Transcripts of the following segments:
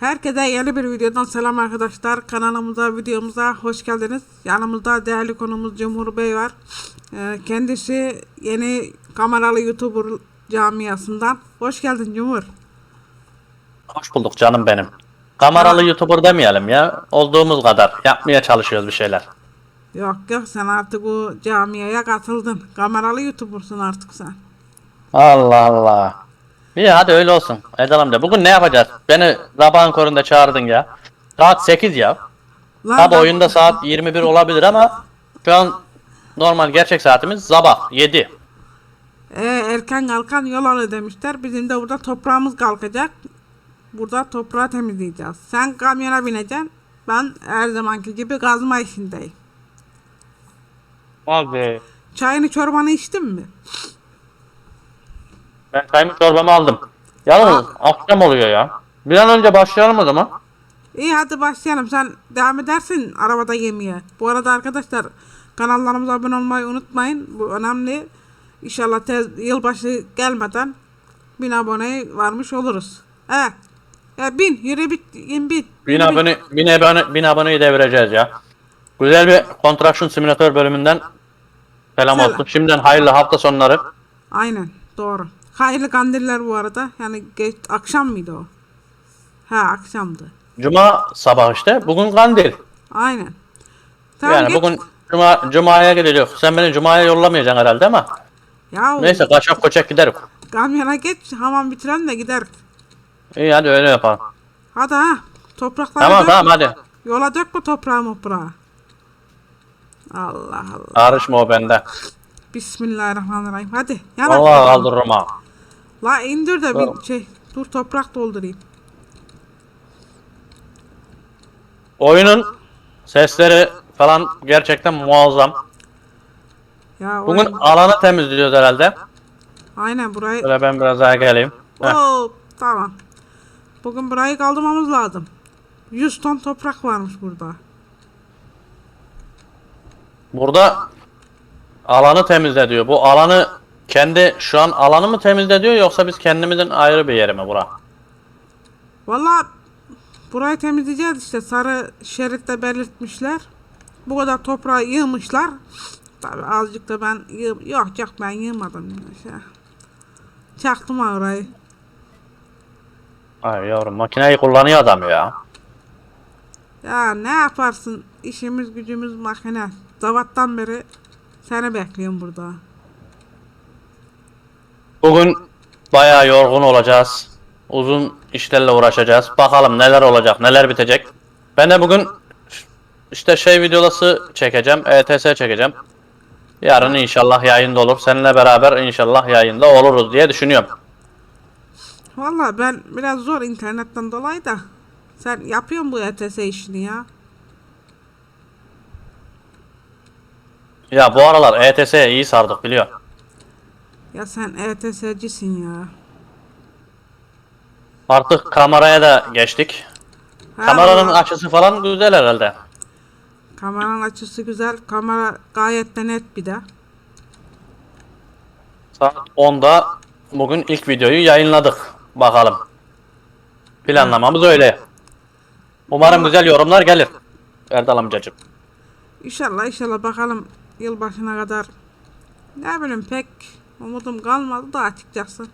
Herkese yeni bir videodan selam arkadaşlar. Kanalımıza, videomuza hoş geldiniz. Yanımızda değerli konumuz Cumhur Bey var. Ee, kendisi yeni kameralı YouTuber camiasından. Hoş geldin Cumhur. Hoş bulduk canım benim. Kameralı YouTuber demeyelim ya. Olduğumuz kadar. Yapmaya çalışıyoruz bir şeyler. Yok yok sen artık bu camiaya katıldın. Kameralı YouTuber'sın artık sen. Allah Allah. İyi hadi öyle olsun. Erdal amca bugün ne yapacağız? Beni sabahın köründe çağırdın ya. Saat 8 ya. Lan Tabi ben- oyunda saat 21 olabilir ama şu an normal gerçek saatimiz sabah 7. Ee, erken kalkan yol alır demişler. Bizim de burada toprağımız kalkacak. Burada toprağı temizleyeceğiz. Sen kamyona bineceksin. Ben her zamanki gibi kazma işindeyim. Abi. Çayını çorbanı içtin mi? Ben çayımı çorbamı aldım. Yalnız akşam oluyor ya. Bir an önce başlayalım o zaman. İyi hadi başlayalım. Sen devam edersin arabada yemeye. Bu arada arkadaşlar kanallarımıza abone olmayı unutmayın. Bu önemli. İnşallah tez, yılbaşı gelmeden bin abone varmış oluruz. Evet. Ya bin, yürü bit, in bit. Bin yürü bit. abone, bin abone, bin aboneyi devireceğiz ya. Güzel bir Construction Simulator bölümünden selam Selam. olsun. Şimdiden hayırlı hafta sonları. Aynen, doğru. Hayırlı kandiller bu arada. Yani geç, akşam mıydı o? Ha akşamdı. Cuma sabah işte. Bugün kandil. Aynen. Tamam, yani geç. bugün Cuma, Cuma'ya gideceğiz. Sen beni Cuma'ya yollamayacaksın herhalde ama. Ya Neyse kaçak koçak giderim. kamyona geç, hamam bitirelim de gider. İyi hadi öyle yapalım. Hadi ha. Toprakları Tamam dök. tamam hadi. Yola dökme toprağı moprağı. Allah Allah. Karışma o bende. Bismillahirrahmanirrahim. Hadi. Yana. Allah kaldırırım ha. La indir de Tamam. bir şey. Dur toprak doldurayım. Oyunun sesleri falan gerçekten muazzam. Ya Bugün alanı temizliyoruz herhalde. Aynen burayı. Şöyle ben biraz daha geleyim. Heh. Oo, tamam. Bugün burayı kaldırmamız lazım. 100 ton toprak varmış burada. Burada alanı temizle diyor. Bu alanı kendi şu an alanı mı temizle diyor yoksa biz kendimizin ayrı bir yeri mi bura? Valla burayı temizleyeceğiz işte. Sarı şeritte belirtmişler. Bu kadar toprağı yığmışlar. Tabi azıcık da ben yığ... Yok yok ben yığmadım. Şey. Çaktım orayı. Ay yavrum makineyi kullanıyor adam ya. Ya ne yaparsın? İşimiz gücümüz makine. Zavattan beri seni bekliyorum burada. Bugün bayağı yorgun olacağız. Uzun işlerle uğraşacağız. Bakalım neler olacak, neler bitecek. Ben de bugün işte şey videosu çekeceğim, ETS çekeceğim. Yarın inşallah yayında olur. Seninle beraber inşallah yayında oluruz diye düşünüyorum. Valla ben biraz zor internetten dolayı da. Sen yapıyorsun bu ETS işini ya. Ya bu aralar ETS'ye iyi sardık biliyor. Ya sen ETS'cisin ya. Artık kameraya da geçtik. Ha, Kameranın valla açısı falan güzel herhalde. kameranın açısı güzel. Kamera gayet de net bir de. Saat 10'da bugün ilk videoyu yayınladık. Bakalım. Planlamamız öyle. Umarım güzel yorumlar gelir. Erdal amcacığım. İnşallah inşallah bakalım yılbaşına kadar. Ne bileyim pek umudum kalmadı da açıkçası.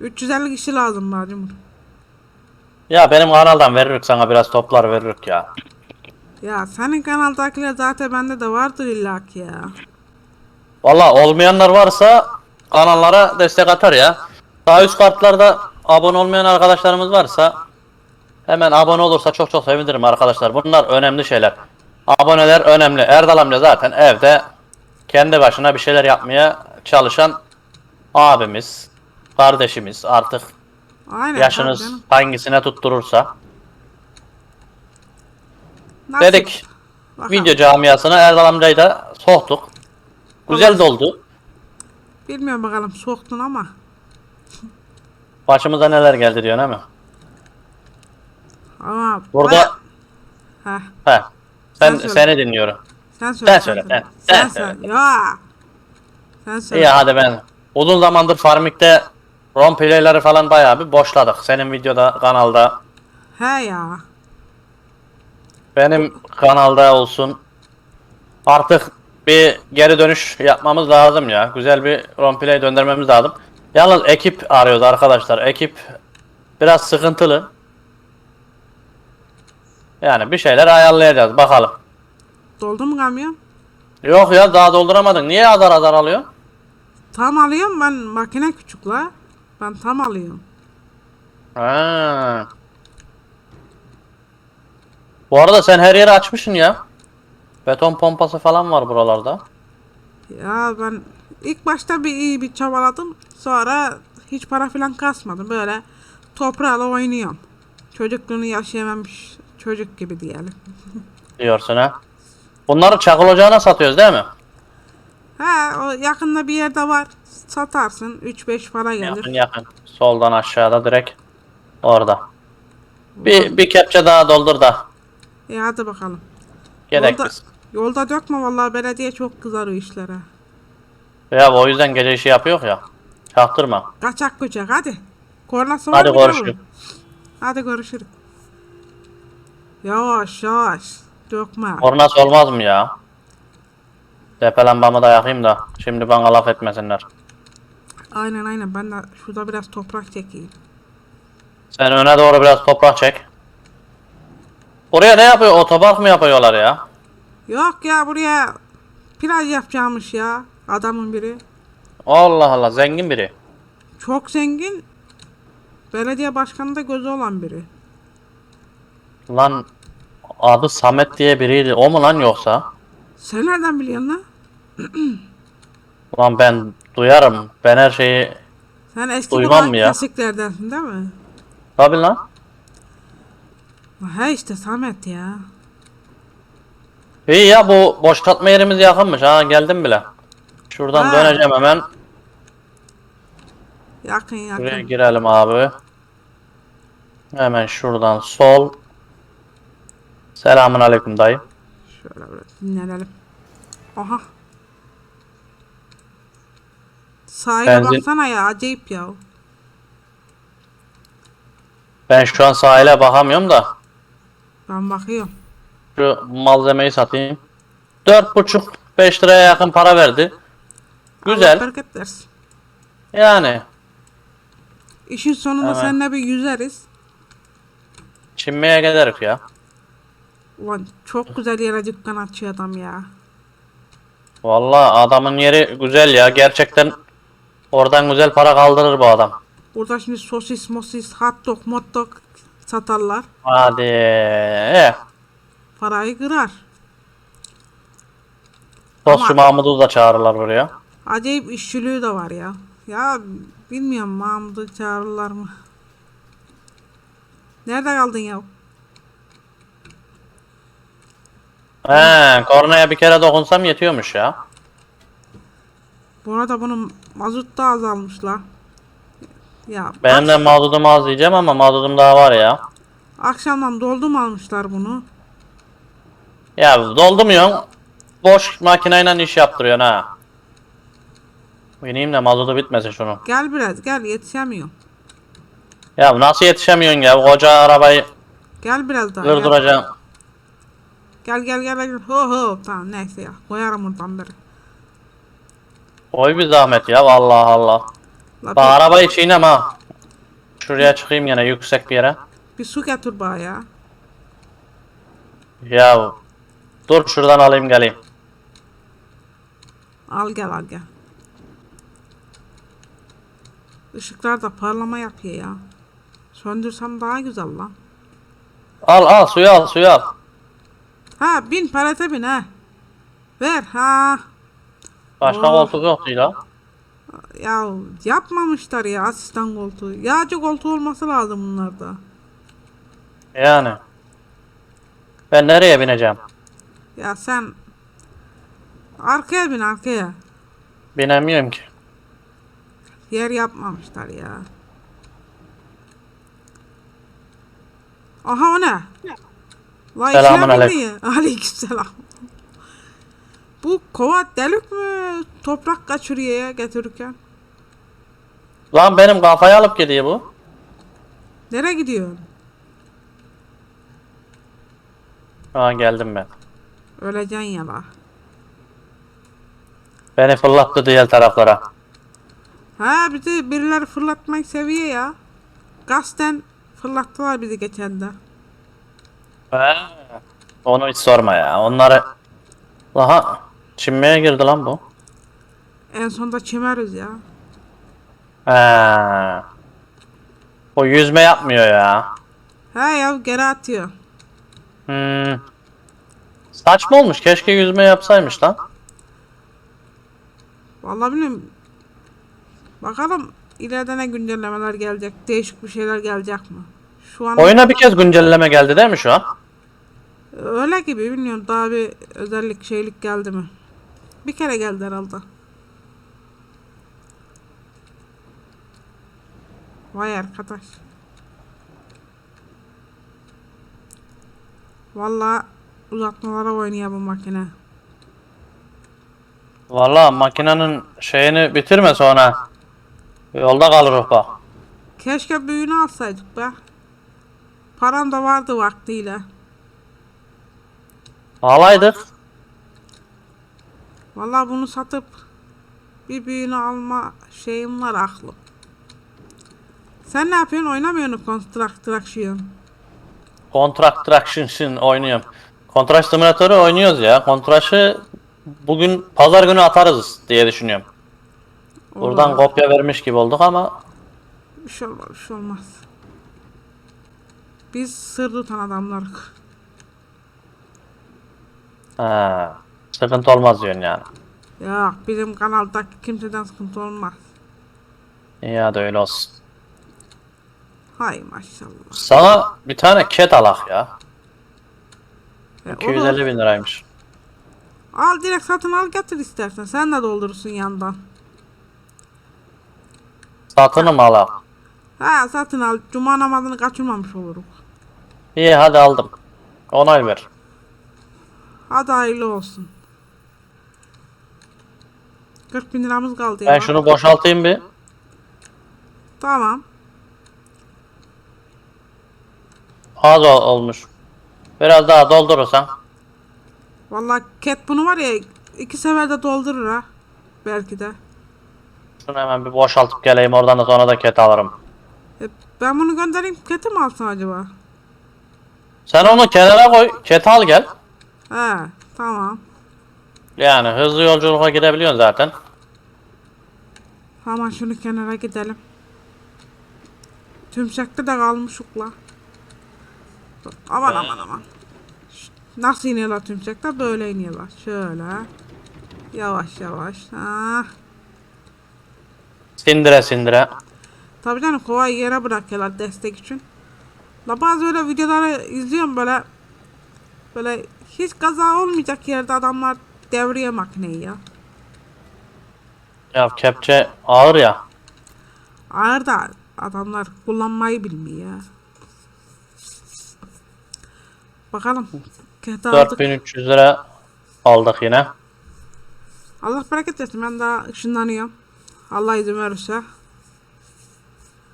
350 kişi lazım bana Cumhur. Ya benim kanaldan veririk sana biraz toplar veririk ya. Ya senin kanaldakiler zaten bende de vardır illaki ya. Valla olmayanlar varsa kanallara destek atar ya. Daha üst kartlarda abone olmayan arkadaşlarımız varsa hemen abone olursa çok çok sevinirim arkadaşlar. Bunlar önemli şeyler. Aboneler önemli. Erdal amca zaten evde kendi başına bir şeyler yapmaya çalışan abimiz, kardeşimiz artık Aynen. tabii yaşınız canım. hangisine tutturursa. Nasıl? Dedik Bakalım. video camiasına Erdal amcayı da soktuk. Güzel doldu. Bilmiyorum bakalım soktun ama. Başımıza neler geldi diyor değil mi? Ama Burada baya- Heh, he. Ben Sen söyle. seni dinliyorum. Sen söyle. Sen söyle, sen- sen Sen söyle. Ya. Sen söyle. İyi hadi ben uzun zamandır Farmik'te Roleplay'leri falan bayağı bir boşladık. Senin videoda kanalda, He ya. benim kanalda olsun. Artık bir geri dönüş yapmamız lazım ya. Güzel bir roleplay döndürmemiz lazım. Yalnız ekip arıyoruz arkadaşlar. Ekip biraz sıkıntılı. Yani bir şeyler ayarlayacağız bakalım. Doldu mu kamyon? Yok ya daha dolduramadın. Niye azar azar alıyor? Tam alıyorum ben makine küçük la. Ben tam alıyorum. Ha. Bu arada sen her yeri açmışsın ya. Beton pompası falan var buralarda. Ya ben ilk başta bir iyi bir çabaladım. Sonra hiç para falan kasmadım. Böyle toprağla oynuyorum. Çocukluğunu yaşayamamış çocuk gibi diyelim. Diyorsun ha. Bunları çakıl ocağına satıyoruz değil mi? Ha o yakında bir yerde var. Satarsın 3-5 para gelir. Yakın yakın. Soldan aşağıda direkt orada. Bir, bir kepçe daha doldur da. E hadi bakalım. Gerek Yolda, yolda dökme vallahi belediye çok kızar o işlere. Ya o yüzden gece işi yapıyor ya. Çaktırma. Kaçak kucak hadi. Kornası var Hadi görüşürüz. Hadi görüşürüz. Yavaş yavaş. Dökme. Kornas olmaz mı ya? Tepe lambamı da yakayım da. Şimdi bana laf etmesinler. Aynen aynen ben de şurada biraz toprak çekeyim. Sen öne doğru biraz toprak çek. Buraya ne yapıyor? Otopark mı yapıyorlar ya? Yok ya buraya plaj yapacağımış ya adamın biri. Allah Allah zengin biri. Çok zengin. Belediye başkanı da gözü olan biri. Lan adı Samet diye biriydi. O mu lan yoksa? Sen nereden biliyorsun lan? Lan ben duyarım. Ben her şeyi... Sen eski Duymam mı ya? kesiklerdensin değil mi? Tabi lan. He işte Samet ya. İyi ya bu boşaltma yerimiz yakınmış. Ha geldim bile. Şuradan Ha. döneceğim hemen. Yakın yakın. Buraya girelim abi. Hemen şuradan sol. Selamun aleyküm dayı. Şöyle böyle dinlenelim. Aha. Sahile Benzin- baksana ya acayip ya. Ben şu an sahile bakamıyorum da. Ben bakıyorum. Şu malzemeyi satayım. 4,5-5 liraya yakın para verdi. Allah Güzel. bereket versin. Yani. İşin sonunda Evet. seninle bir yüzeriz. Çinmeye gideriz ya. Ulan çok güzel yere dükkan açıyor adam ya. Vallahi adamın yeri güzel ya. Gerçekten oradan güzel para kaldırır bu adam. Burada şimdi sosis, mosis, hot dog, mot dog satarlar. Hadi. Eh. Parayı kırar. Tostçu Ama- Mahmut'u da çağırırlar buraya. Acayip işçiliği de var ya. Ya bilmiyorum Mahmut'u çağırırlar mı? Nerede kaldın ya? He, kornaya bir kere dokunsam yetiyormuş ya. Bu arada bunun mazot da azalmış la. Ya Benim de mazudum az diyeceğim ama mazudum daha var ya. akşamdan doldum almışlar bunu. Ya doldurmuyorsun. Boş makineyle iş yaptırıyorsun ha. Bineyim de mazotu bitmesin şunu. Gel biraz gel yetişemiyorum. Ya nasıl yetişemiyorsun ya? Koca arabayı Gel biraz daha. Gel. Gel gel gel. gel. Ho ho tamam neyse ya koyarım oradan beri. Oy bir zahmet ya vallahi Allah. La Bak bir, arabayı çiğnem ha. Şuraya çıkayım yine yüksek bir yere. bir su getir bana ya. Ya dur şuradan alayım geleyim. Al gel al gel. Işıklar da parlama yapıyor ya. Söndürsem daha güzel lan. Al al suyu al suyu al. Ha bin palete bin ha. Ver ha. Başka Oh. koltuk yok değil ha. Ya yapmamışlar ya asistan koltuğu. Yağcı koltuğu olması lazım bunlarda. Yani. Ben nereye bineceğim? Ya sen arkaya bin arkaya. Binemiyorum ki. Yer yapmamışlar ya. Aha o ne? Vay Selamun içine aleyküm. Aleykümselam. Bu kova delik mi? Toprak kaçırıyor ya getirirken. Lan benim kafayı alıp gidiyor bu. Nereye gidiyorsun? Ha geldim ben. Öleceksin ya la. Beni fırlattı diğer taraflara. Ha bizi birileri fırlatmayı seviyor ya. Gasten fırlattılar bizi geçen de. Onu hiç sorma ya. Onları... Aha. Çinmeye girdi lan bu. En sonunda çimeriz ya. He. O yüzme yapmıyor ya. He ya geri atıyor. Hmm. Saçma olmuş. Keşke yüzme yapsaymış lan. Vallahi bilmiyorum. Bakalım ileride ne güncellemeler gelecek. Değişik bir şeyler gelecek mi? Şu an Oyuna bir kez güncelleme geldi değil mi şu an? Öyle gibi bilmiyorum. Daha bir özellik şeylik geldi mi? Bir kere geldi herhalde. Vay arkadaş. Vallahi uzatmalara oynuyor bu makine. Valla makinenin şeyini bitirme sonra. Yolda kalır bak. Keşke büyüğünü alsaydık be. Param da vardı vaktiyle. Alaydık. Vallahi bunu satıp bir büyüğünü alma şeyim var aklım. Sen ne yapıyorsun? Oynamıyor musun Construct Traction? Contract Traction oynuyorum. Contract Simulator'ı oynuyoruz ya. Contract'ı bugün pazar günü atarız diye düşünüyorum. Buradan Olur. kopya vermiş gibi olduk ama Bir şey olmaz, bir şey olmaz. Biz sır tutan adamlarız. He, sıkıntı olmaz diyorsun yani. Ya bizim kanaldaki kimseden sıkıntı olmaz. İyi hadi öyle olsun. Hay maşallah. Sana bir tane cat alak ya. E, olur. 250 bin liraymış. Al direkt satın al getir istersen. Sen de doldurursun yandan. Satını mı alak? Ha satın al. Cuma namazını kaçırmamış oluruz. İyi hadi aldım. Onay ver. Hadi hayırlı olsun. 40 bin liramız kaldı ya. Ben şunu boşaltayım bir. Tamam. Az ol- olmuş. Biraz daha doldurursan. Vallahi cat bunu var ya iki seferde doldurur ha. Belki de. Şunu hemen bir boşaltıp geleyim oradan da sonra da cat alırım. E, ben bunu göndereyim cat'i mi alsın acaba? Sen onu kenara koy. Cat al gel. He tamam. Yani hızlı yolculuğa gidebiliyorsun zaten. Tamam şunu kenara gidelim. Tümsekte de kalmışık la. Aman aman aman. Şşt, Nasıl iniyorlar tümsekte? Böyle iniyorlar. Şöyle. Yavaş yavaş. Ha. Sindire sindire. Tabii canım kolay yere bırakıyorlar destek için. La bazı öyle videoları izliyorum böyle. Böyle hiç kaza olmayacak yerde adamlar devriye makineyi ya. Ya kepçe ağır ya. Ağır da adamlar kullanmayı bilmiyor ya. Bakalım. Aldık. 4300 lira aldık yine. Allah bereket versin ben daha ışınlanıyorum. Allah izin verirse.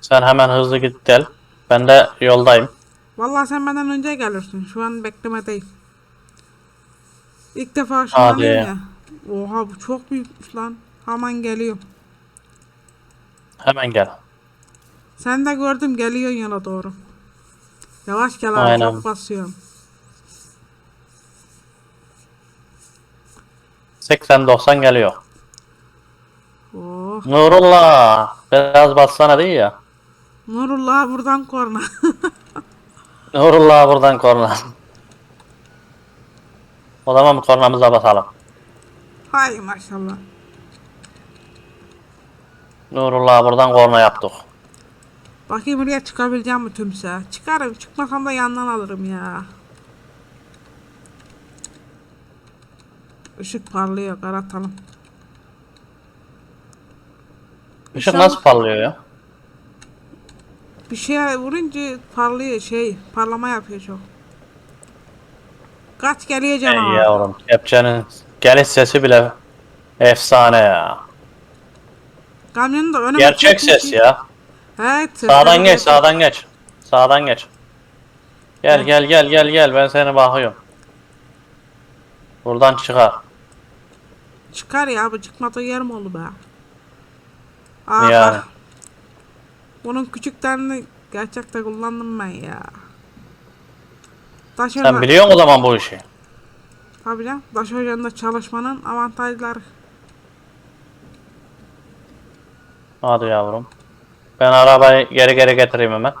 Sen hemen hızlı git gel. Ben de yoldayım. Vallahi sen benden önce gelirsin. Şu an beklemedeyim. İlk defa ışınlanıyorum ya. Oha bu çok büyükmüş lan. Hemen geliyorum. Hemen gel. Sen de gördüm geliyorsun yola doğru. Yavaş gel abi Aynen. çok basıyorum. 80-90 geliyor. Oh. Nurullah. Biraz bassana değil ya. Nurullah buradan korna. Nurullah buradan korna. O zaman kornamıza basalım. Hay maşallah. Nurullah buradan korna yaptık. Bakayım buraya çıkabileceğim mi tümse? Çıkarım. Çıkmasam da yandan alırım ya. Işık parlıyor. Karatalım. Işık İnşallah- nasıl parlıyor ya? Bir şeye vurunca parlıyor şey. Parlama yapıyor çok. Kaç geliyor Ey canavar. yavrum kepçenin geliş sesi bile efsane ya. Kamyonu da önüme Gerçek çekmiş. ses ya. Ses Sağdan geç, sağdan geç. Sağdan geç. Gel gel gel gel gel ben seni bakıyorum. Buradan çıkar. Çıkar ya bu çıkmadığı yer mi oldu be? Aa, Yani. bak. Bunun küçüklerini gerçekten kullandım ben ya. Taş Sen hoca- biliyorsun o zaman bu işi. Tabii canım. Taş ocağında çalışmanın avantajları. Hadi yavrum. Ben arabayı geri geri getireyim hemen.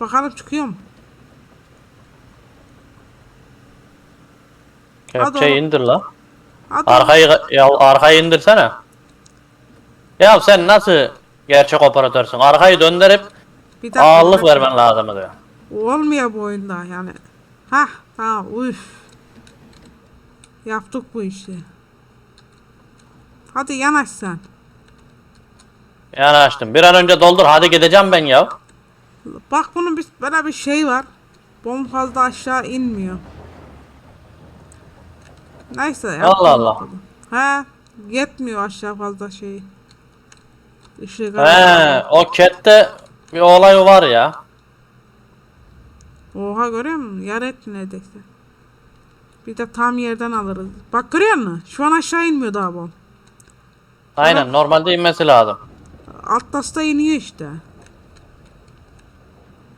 Bakalım çıkıyor mu? Kepçeyi indir la. Hadi Arkayı ya arkayı indirsene. Ya sen nasıl gerçek operatörsün? Arkayı döndürüp bir dakika, ağırlık bir dakika. vermen lazım diyor. Olmuyor bu oyunda yani. Hah tamam üf. Yaptık bu işi. Hadi yanaş sen. Yani açtım. Bir an önce doldur. Hadi gideceğim ben ya. Bak bunun bir, böyle bir şey var. Bomba fazla aşağı inmiyor. Neyse ya. Allah Allah. He yetmiyor aşağı fazla şey. Işığı He, o kette bir olay var ya. Oha görüyor musun? Yar etti neredeyse. Bir de tam yerden alırız. Bak görüyor musun? Şu an aşağı inmiyor daha bu. Aynen normalde inmesi lazım. Atlas'ta iniyor işte.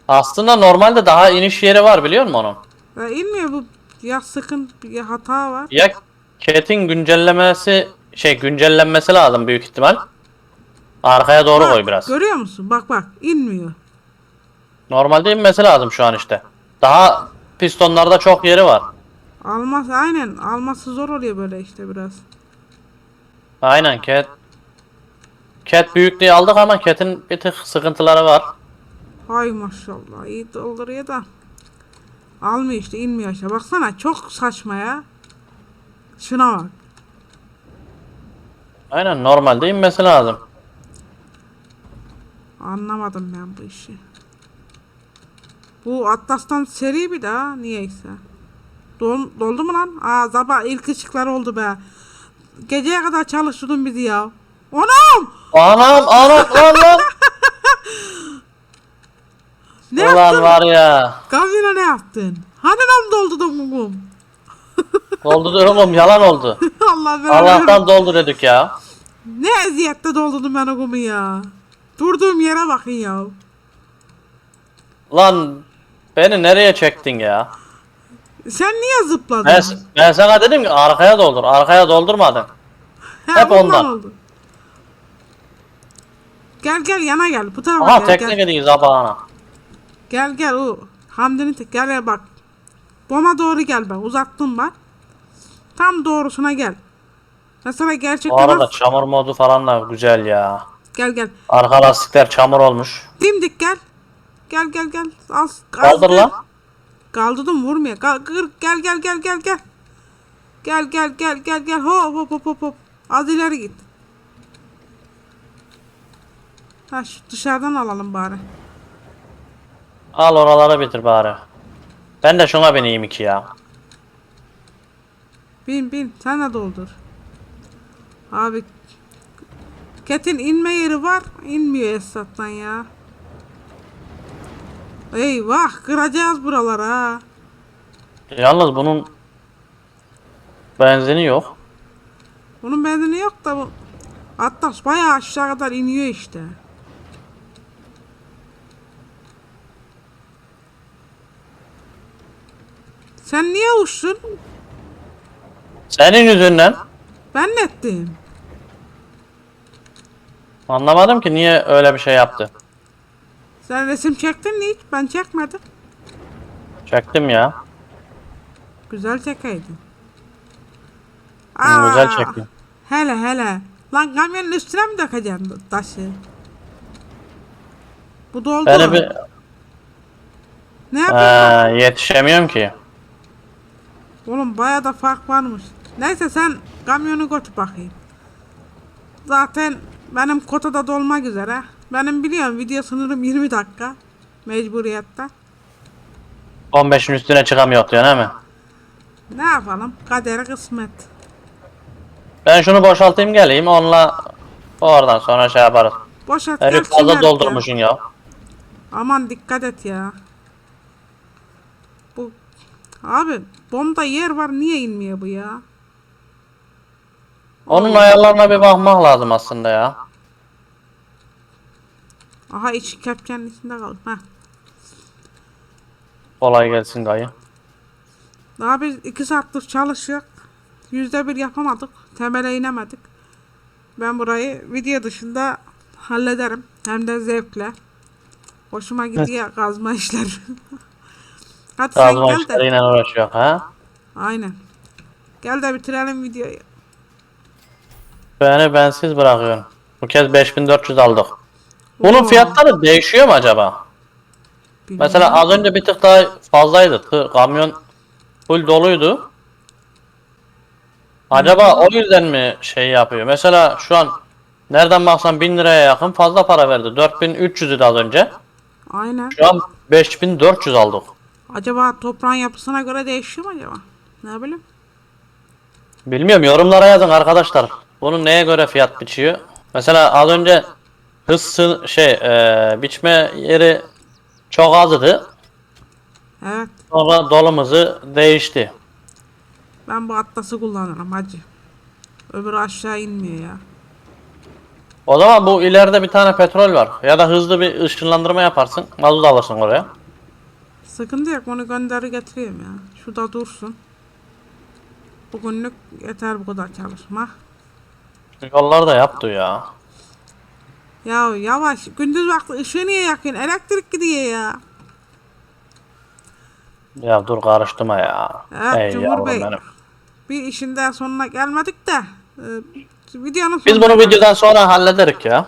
Aslında normalde daha iniş yeri var biliyor musun onun? Ya inmiyor bu. Ya sıkıntı ya hata var. Ya Cat'in güncellemesi şey güncellenmesi lazım büyük ihtimal. Arkaya doğru Bak, koy biraz. Görüyor musun? Bak bak inmiyor. Normalde inmesi lazım şu an işte. Daha pistonlarda çok yeri var. Almaz aynen alması zor oluyor böyle işte biraz. Aynen Cat. Cat büyüklüğü aldık ama Cat'in bir tık sıkıntıları var. Hay maşallah iyi dolduruyor da. Almıyor işte inmiyor aşağı. Baksana çok saçma ya. Şuna bak. Aynen normalde inmesi lazım. Anlamadım ben bu işi. Bu Atlas'tan seri bir daha niyeyse. Dol, doldu mu lan? Aa sabah ilk ışıklar oldu be. Geceye kadar çalıştırdın bizi ya. Anam! Anam anam lan lan. Ne Ulan yaptın? var ya. Kamyona ne yaptın? Hani lan doldurdun mumum? Doldu durumum yalan oldu. Allah ben Allah'tan doldu dedik ya. Ne eziyette doldurdum ben o kumu ya. Durduğum yere bakın ya. Lan beni nereye çektin ya? Sen niye zıpladın? Ben, ben sana dedim ki arkaya doldur. Arkaya doldurmadın. Ha, hep ondan. oldu. Gel gel yana gel. Bu tarafa Aha gel. tekne gel. gidiyor zabağına. gel gel o. Hamdi'nin tek gel gel bak. Boma doğru gel bak. Uzattım bak. Tam doğrusuna gel. Mesela Bu gerçekten arada bak. çamur modu falan da güzel ya. Gel gel. Arka lastikler çamur olmuş. Dimdik gel. Gel gel gel. Az Kaldır lan. Kaldırdım vurmuyor. Kal, kır, gel gel gel gel gel. Gel gel gel gel gel. Hop hop hop hop hop. Az ileri git. Ha şu dışarıdan alalım bari. Al oraları bitir bari. Ben de şuna bineyim iki ya. Bin bin sen de doldur. Abi Ketin inme yeri var. inmiyor Esat'tan ya. Eyvah kıracağız buraları ha. Yalnız bunun benzini yok. Bunun benzini yok da bu Atlas bayağı aşağı kadar iniyor işte. Sen niye uçtun? Senin yüzünden Ben ne ettim? anlamadım ki niye öyle bir şey yaptı. Sen resim çektin mi hiç? Ben çekmedim. Çektim ya. Güzel çekeydin. Hı, güzel Aa, çektim. Hele hele. Lan kamyonun üstüne mi dökeceksin taşı? Bu doldu. Beni bir Ne yapıyorsun? Ee, yetişemiyorum ki. Oğlum baya da fark varmış. Neyse sen kamyonu götür bakayım. Zaten benim kotada dolmak üzere. Benim biliyorum video sınırım 20 dakika. Mecburiyette. 15'in üstüne çıkamıyor diyorsun değil mi? Ne yapalım? Kadere kısmet. Ben şunu boşaltayım geleyim onunla Oradan sonra şey yaparız. Boşalt Herif fazla doldurmuşsun ya. Aman dikkat et ya. Bu abi bomba yer var niye inmiyor bu ya? Onun ayarlarına bir bakmak lazım aslında ya. Aha iç kepçenin içinde kaldı. Heh. Kolay gelsin gayı. Daha biz iki saattir çalışıyor. Yüzde bir yapamadık. Temele inemedik. Ben burayı video dışında hallederim. Hem de zevkle. Hoşuma gidiyor kazma işler. Hadi sen Kazma gel de. işleriyle uğraşıyor ha. Aynen. Gel de bitirelim videoyu. Beni bensiz bırakıyorsun. Bu kez 5400 aldık. Bunun Oo, fiyatları değişiyor mu acaba? bilmiyorum. Mesela az önce bir tık daha fazlaydı. Tı- Kamyon full doluydu. Acaba o yüzden mi şey yapıyor? Mesela şu an nereden baksan 1000 liraya yakın fazla para verdi. 4300 idi az önce. Aynen. Şu an 5400 aldık. Acaba toprağın yapısına göre değişiyor mu acaba? Ne bileyim. Bilmiyorum yorumlara yazın arkadaşlar. Bunun neye göre fiyat biçiyor? Mesela az önce hız şey eee, biçme yeri çok azdı. Evet. Sonra dolum hızı değişti. Ben bu atlası kullanırım hacı. Öbürü aşağı inmiyor ya. O zaman bu ileride bir tane petrol var. Ya da hızlı bir ışınlandırma yaparsın. Mazot alırsın oraya. Sıkıntı yok onu gönderi getireyim ya. Şurada dursun. Bugünlük yeter bu kadar çalışma. Yolları da yaptı ya. Ya yavaş. Gündüz vakti ışığı niye yakıyorsun? Elektrik gidiyor ya. Ya dur karıştırma ya. Evet, Ey Cumhur Bey. benim. Bir işin daha sonuna gelmedik de. E, videonun Biz bunu videodan sonra hallederik ya.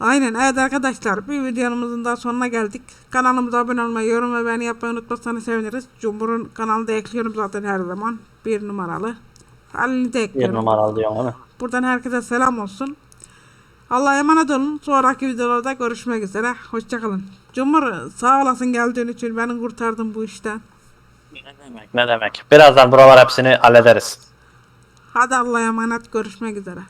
Aynen evet arkadaşlar bir videomuzun daha sonuna geldik. Kanalımıza abone olmayı, yorum ve beğeni yapmayı unutmazsanız seviniriz. Cumhur'un kanalını da ekliyorum zaten her zaman. Bir numaralı. Halini de Bir ekliyorum. numaralı diyorsun değil mi? Buradan herkese selam olsun. Allah'a emanet olun. Sonraki videolarda görüşmek üzere. Hoşçakalın. Cumhur sağ olasın geldiğin için beni kurtardın bu işten. Ne demek? Birazdan buralar hepsini hallederiz. Hadi Allah'a emanet görüşmek üzere.